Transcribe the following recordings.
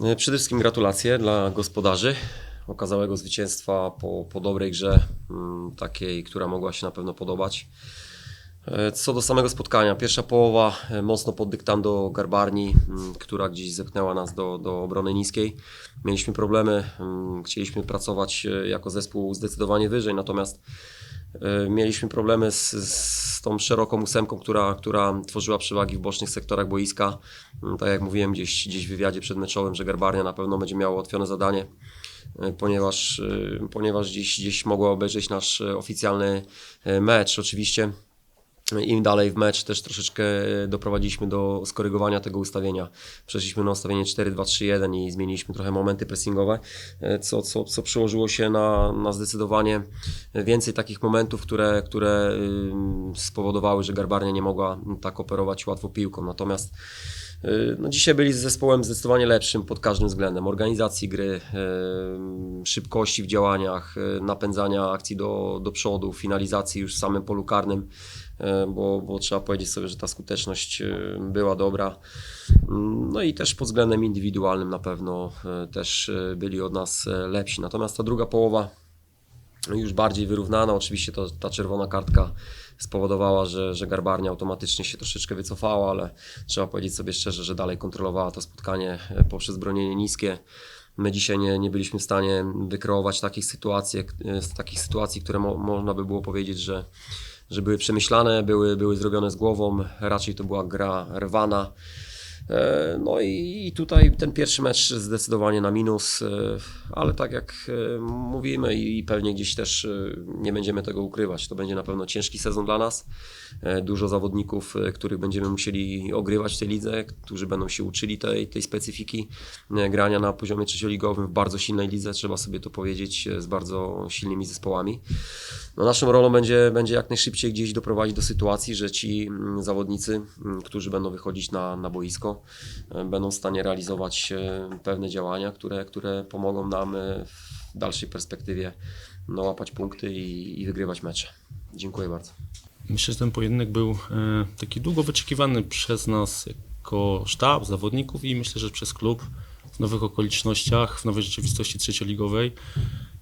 E, Przede wszystkim gratulacje dla gospodarzy okazałego zwycięstwa po, po dobrej grze, mm, takiej, która mogła się na pewno podobać. E, Co do samego spotkania, pierwsza połowa e, mocno pod dyktando Garbarni, mm, która gdzieś zepchnęła nas do, do obrony niskiej. Mieliśmy problemy, mm, chcieliśmy pracować jako zespół zdecydowanie wyżej, natomiast mieliśmy problemy z, z tą szeroką ósemką, która, która tworzyła przewagi w bocznych sektorach boiska. Mm, Tak jak mówiłem gdzieś, gdzieś w wywiadzie przedmeczowym, że Garbarnia na pewno będzie miała ułatwione zadanie, e, ponieważ, e, ponieważ gdzieś, gdzieś mogła obejrzeć nasz e, oficjalny e, mecz. Oczywiście im dalej w mecz też troszeczkę doprowadziliśmy do skorygowania tego ustawienia. Przeszliśmy na ustawienie 4-2-3-1 i zmieniliśmy trochę momenty pressingowe, e, co, co, co przełożyło się na, na zdecydowanie więcej takich momentów, które, które spowodowały, że Garbarnia nie mogła tak operować łatwo piłką. Natomiast y, no dzisiaj byli z zespołem zdecydowanie lepszym pod każdym względem. Organizacji gry, szybkości w działaniach, napędzania akcji do, do przodu, finalizacji już w samym polu karnym, bo, bo trzeba powiedzieć sobie, że ta skuteczność y, była dobra. Mm, No i też pod względem indywidualnym na pewno y, też byli od nas lepsi. Natomiast ta druga połowa już bardziej wyrównana. Oczywiście to, ta czerwona kartka spowodowała, że, że Garbarnia automatycznie się troszeczkę wycofała, ale trzeba powiedzieć sobie szczerze, że dalej kontrolowała to spotkanie e, poprzez bronienie niskie. My dzisiaj nie, nie byliśmy w stanie wykreować takich sytuacji, e, takich sytuacji, które mo, można by było powiedzieć, że, że były przemyślane, były, były zrobione z głową. Raczej to była gra rwana. E, No i tutaj ten pierwszy mecz zdecydowanie na minus, e, ale tak jak e, mówimy i pewnie gdzieś też nie będziemy tego ukrywać, to będzie na pewno ciężki sezon dla nas. Dużo zawodników, których będziemy musieli ogrywać w tej lidze, którzy będą się uczyli tej, tej specyfiki grania na poziomie trzecioligowym w bardzo silnej lidze, trzeba sobie to powiedzieć, z bardzo silnymi zespołami. No naszą rolą będzie, będzie jak najszybciej gdzieś doprowadzić do sytuacji, że ci mm, zawodnicy, mm, którzy będą wychodzić na, na boisko, e, będą w stanie realizować e, pewne działania, które, które pomogą nam e, w dalszej perspektywie no, łapać punkty i, i wygrywać mecze. Dziękuję bardzo. Myślę, że ten pojedynek był taki długo wyczekiwany przez nas jako sztab, zawodników i myślę, że przez klub w nowych okolicznościach, w nowej rzeczywistości trzecioligowej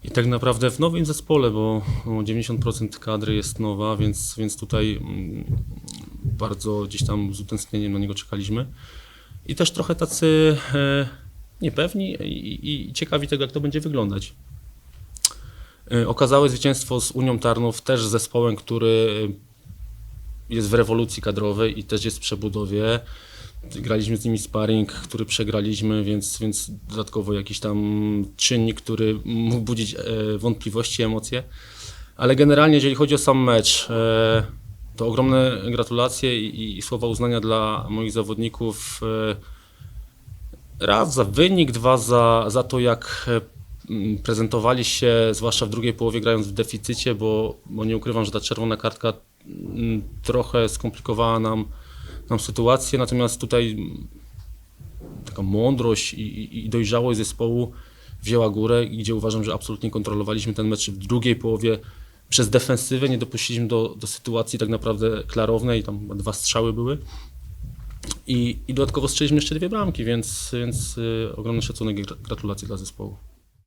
i tak naprawdę w nowym zespole, bo no, 90% kadry jest nowa, więc, więc tutaj mm, bardzo gdzieś tam z utęsknieniem na niego czekaliśmy. I też trochę tacy e, niepewni i, i, ciekawi tego, jak to będzie wyglądać. E, Okazałe zwycięstwo z Unią Tarnów, też zespołem, który jest w rewolucji kadrowej i też jest w przebudowie. Graliśmy z nimi sparring, który przegraliśmy, więc, więc dodatkowo jakiś tam czynnik, który mógł budzić e, wątpliwości, emocje. Ale generalnie, jeżeli chodzi o sam mecz, to ogromne gratulacje i, i słowa uznania dla moich zawodników. E, raz za wynik, dwa za, za to, jak e, prezentowali się, zwłaszcza w drugiej połowie grając w deficycie, bo, bo nie ukrywam, że ta czerwona kartka trochę skomplikowała nam, nam sytuację, natomiast tutaj taka mądrość i, i, i dojrzałość zespołu wzięła górę, gdzie uważam, że absolutnie kontrolowaliśmy ten mecz w drugiej połowie przez defensywę, nie dopuściliśmy do, do sytuacji tak naprawdę klarownej, tam dwa strzały były. I, I dodatkowo strzeliśmy jeszcze dwie bramki, więc, więc y, ogromny szacunek i gra- gratulacje dla zespołu.